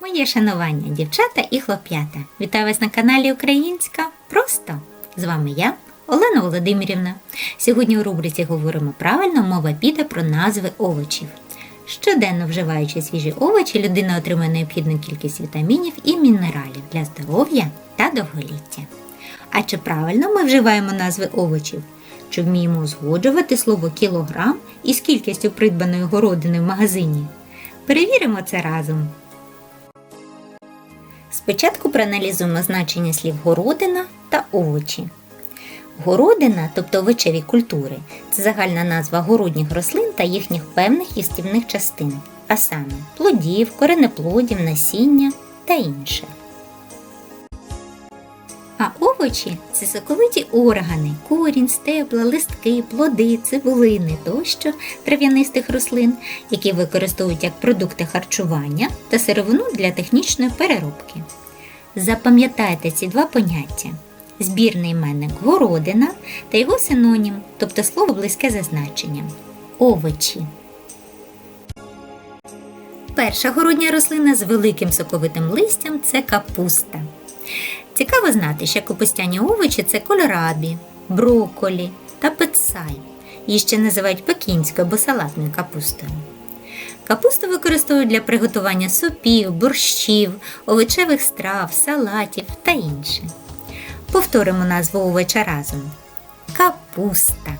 Моє шанування, дівчата і хлоп'ята. Вітаю вас на каналі Українська Просто. З вами я, Олена Володимирівна. Сьогодні у рубриці говоримо правильно, мова піде про назви овочів. Щоденно вживаючи свіжі овочі, людина отримує необхідну кількість вітамінів і мінералів для здоров'я та довголіття. А чи правильно ми вживаємо назви овочів? Чи вміємо узгоджувати слово кілограм із кількістю придбаної городини в магазині? Перевіримо це разом. Спочатку проаналізуємо значення слів городина та овочі. Городина, тобто овочеві культури, це загальна назва городніх рослин та їхніх певних їстівних частин, а саме плодів, коренеплодів, насіння та інше. А овочі це соковиті органи, корінь, стебла, листки, плоди, цибулини тощо трав'янистих рослин, які використовують як продукти харчування та сировину для технічної переробки. Запам'ятайте ці два поняття: збірний іменник городина та його синонім, тобто слово близьке за значенням овочі. Перша городня рослина з великим соковитим листям це капуста. Цікаво знати, що капустяні овочі це кольорабі, брокколі та пецай. Її ще називають пекінською або салатною капустою. Капусту використовують для приготування супів, борщів, овочевих страв, салатів та інше. Повторимо назву овоча разом. Капуста.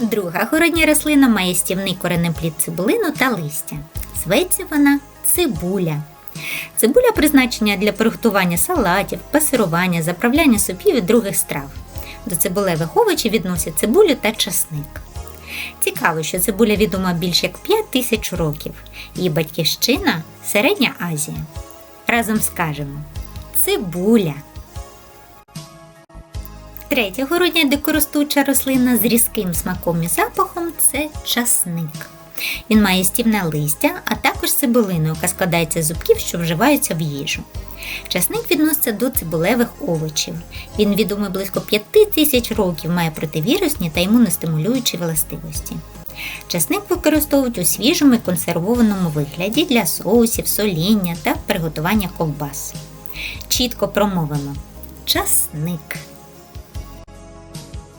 Друга городня рослина має стівний коренеплід цибулину та листя. Зветься вона цибуля. Цибуля призначення для приготування салатів, пасирування, заправляння супів і других страв. До цибулевих овочів відносять цибулю та часник. Цікаво, що цибуля відома більш як 5 тисяч років. Її батьківщина Середня Азія. Разом скажемо цибуля. Третя городня дикоростуча рослина з різким смаком і запахом це часник. Він має стівне листя, а також цибулину, яка складається з зубків, що вживаються в їжу. Часник відноситься до цибулевих овочів. Він відомий близько 5 тисяч років, має противірусні та імуностимулюючі властивості. Часник використовують у свіжому і консервованому вигляді для соусів, соління та приготування ковбас. Чітко промовимо часник.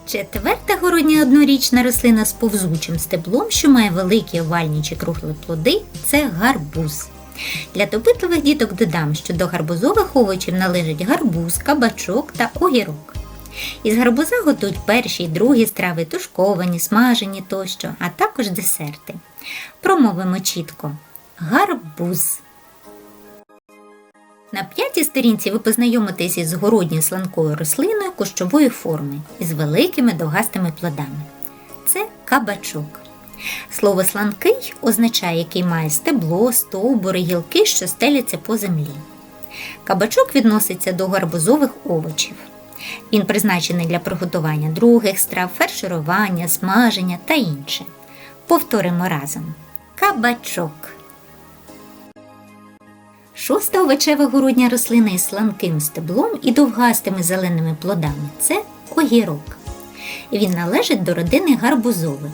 Четверта городня однорічна рослина з повзучим стеблом, що має великі овальні чи круглі плоди, це гарбуз. Для допитливих діток додам, що до гарбузових овочів належать гарбуз, кабачок та огірок. Із гарбуза готують перші й другі страви, тушковані, смажені тощо, а також десерти. Промовимо чітко гарбуз. На п'ятій сторінці ви познайомитесь із городньою сланкою рослиною кущової форми із великими довгастими плодами. Це кабачок. Слово сланкий означає, який має стебло, стовбури, гілки, що стеляться по землі. Кабачок відноситься до гарбузових овочів. Він призначений для приготування других страв, фарширування, смаження та інше. Повторимо разом: кабачок. Шоста овочева городня рослина із сланким стеблом і довгастими зеленими плодами це огірок. Він належить до родини гарбузових.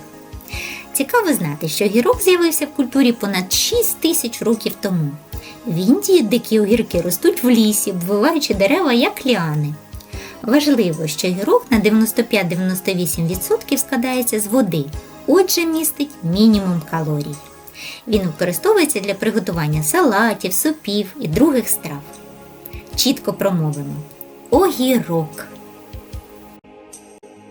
Цікаво знати, що огірок з'явився в культурі понад 6 тисяч років тому. В Індії дикі огірки ростуть в лісі, обвиваючи дерева як ліани. Важливо, що огірок на 95-98% складається з води, отже, містить мінімум калорій. Він використовується для приготування салатів, супів і других страв. Чітко промовимо огірок.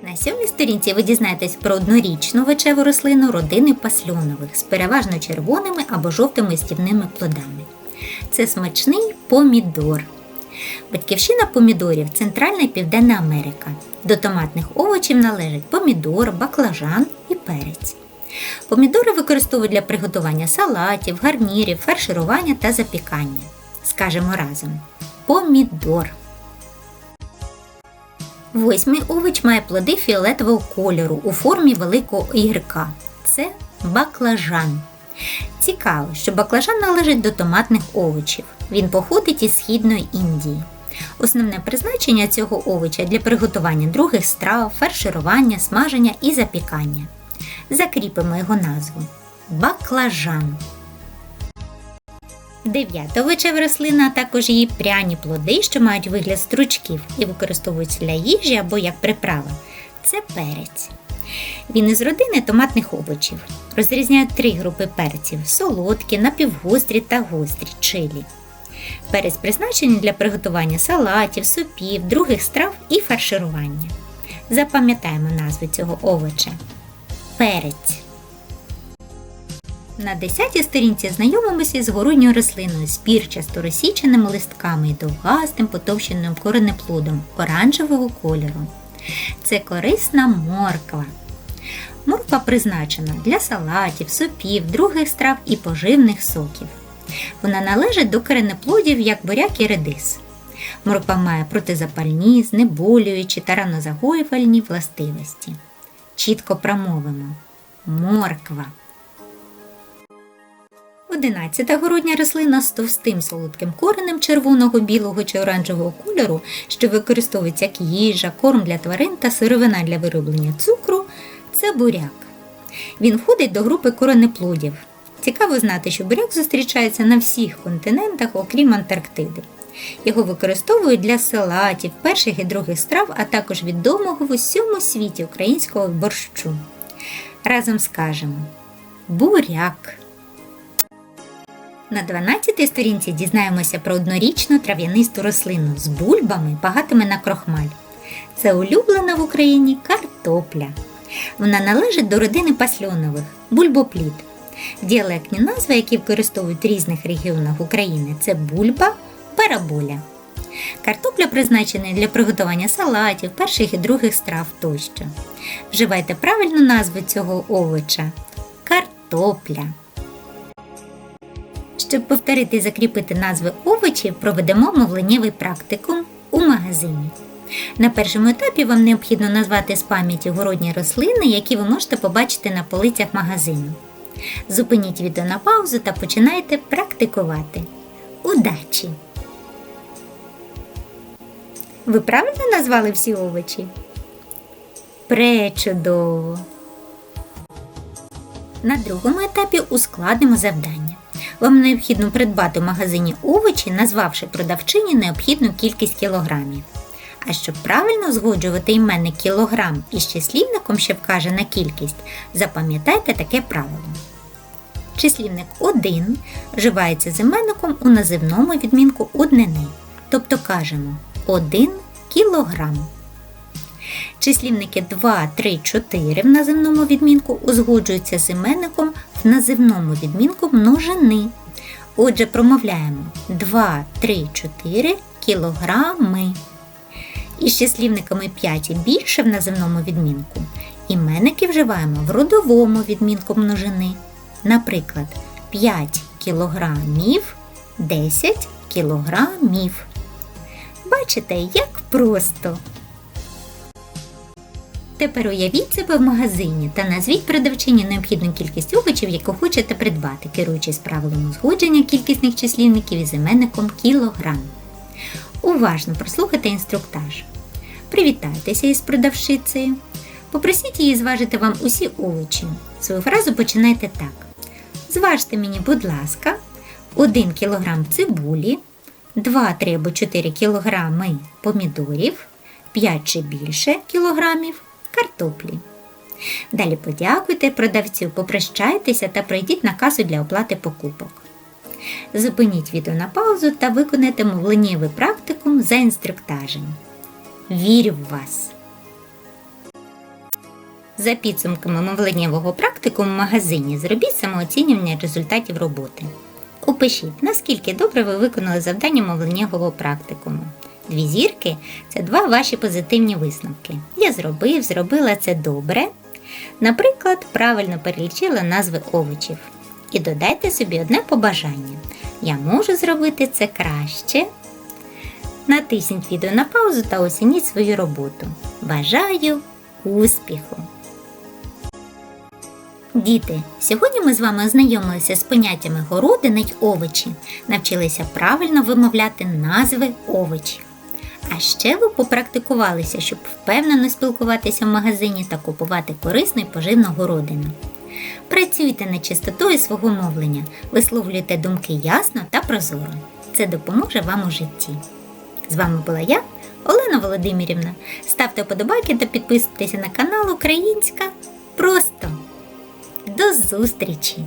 На сьомій сторінці ви дізнаєтесь про однорічну вечеву рослину родини пасльонових з переважно червоними або жовтими стівними плодами. Це смачний помідор. Батьківщина помідорів Центральна і Південна Америка. До томатних овочів належать помідор, баклажан і перець. Помідори використовують для приготування салатів, гарнірів, фарширування та запікання. Скажемо разом: помідор. Восьмий овоч має плоди фіолетового кольору у формі великого ігрка. Це баклажан. Цікаво, що баклажан належить до томатних овочів. Він походить із Східної Індії. Основне призначення цього овоча для приготування других страв, фарширування, смаження і запікання. Закріпимо його назву баклажан. Дев'ята овочева рослина, а також її пряні плоди, що мають вигляд стручків і використовуються для їжі або як приправа. Це перець. Він із родини томатних овочів. Розрізняють три групи перців: солодкі, напівгострі та гострі чилі. Перець призначений для приготування салатів, супів, других страв і фарширування. Запам'ятаємо назви цього овоча. Перець. На 10 сторінці знайомимося з городньою рослиною з пірчасто розсіченими листками і довгастим потовщеним коренеплодом оранжевого кольору. Це корисна морква. Морква призначена для салатів, супів, других страв і поживних соків. Вона належить до коренеплодів, як буряк і редис. Морква має протизапальні, знеболюючі та ранозагоювальні властивості. Чітко промовимо. Морква. Одинадцята городня рослина з товстим солодким коренем червоного, білого чи оранжевого кольору, що використовується як їжа, корм для тварин та сировина для вироблення цукру, це буряк. Він входить до групи коренеплодів. Цікаво знати, що буряк зустрічається на всіх континентах, окрім Антарктиди. Його використовують для салатів, перших і других страв, а також відомого в усьому світі українського борщу. Разом скажемо буряк. На 12-й сторінці дізнаємося про однорічну трав'янисту рослину з бульбами, багатими на крохмаль. Це улюблена в Україні картопля. Вона належить до родини пасльонових бульбоплід. Діалектні назви, які використовують в різних регіонах України, це бульба, параболя. Картопля призначена для приготування салатів, перших і других страв тощо. Вживайте правильну назву цього овоча картопля. Щоб повторити і закріпити назви овочів, проведемо мовленнєвий практикум у магазині. На першому етапі вам необхідно назвати з пам'яті городні рослини, які ви можете побачити на полицях магазину. Зупиніть відео на паузу та починайте практикувати. Удачі! Ви правильно назвали всі овочі? Пречудово! На другому етапі ускладнимо завдання. Вам необхідно придбати в магазині овочі, назвавши продавчині необхідну кількість кілограмів. А щоб правильно згоджувати іменник кілограм із числівником, що вкаже на кількість, запам'ятайте таке правило. Числівник 1 вживається з іменником у називному відмінку однини, тобто кажемо 1 кілограм. Числівники 2, 3, 4 в називному відмінку узгоджуються з іменником в називному відмінку множини. Отже, промовляємо 2, 3, 4 кілограми. Із числівниками 5 і більше в називному відмінку іменники вживаємо в родовому відмінку множини. Наприклад, 5 кілограмів, 10 кілограмів. Бачите, як просто. Тепер уявіть себе в магазині та назвіть продавчині необхідну кількість овочів, яку хочете придбати, керуючись правилом узгодження кількісних числівників із іменником кілограм. Уважно прослухайте інструктаж. Привітайтеся із продавщицею. Попросіть її зважити вам усі овочі. Свою фразу починайте так. Зважте мені, будь ласка, 1 кг цибулі, 2, 3 або 4 кг помідорів, 5 чи більше кілограмів картоплі. Далі подякуйте продавцю, попрощайтеся та пройдіть на касу для оплати покупок. Зупиніть відео на паузу та виконайте мовленнєвий практикум за інструктажем. Вірю в вас! За підсумками мовленнєвого практикуму в магазині зробіть самооцінювання результатів роботи. Опишіть, наскільки добре ви виконали завдання мовленнєвого практикуму. Дві зірки це два ваші позитивні висновки. Я зробив, зробила це добре. Наприклад, правильно перелічила назви овочів. І додайте собі одне побажання. Я можу зробити це краще. Натисніть відео на паузу та оцініть свою роботу. Бажаю успіху! Діти, сьогодні ми з вами ознайомилися з поняттями городини й овочі, навчилися правильно вимовляти назви овочів. А ще ви попрактикувалися, щоб впевнено спілкуватися в магазині та купувати корисну і поживну городину. Працюйте над чистотою свого мовлення, висловлюйте думки ясно та прозоро. Це допоможе вам у житті. З вами була я, Олена Володимирівна. Ставте вподобайки та підписуйтеся на канал Українська Просто. До зустрічі!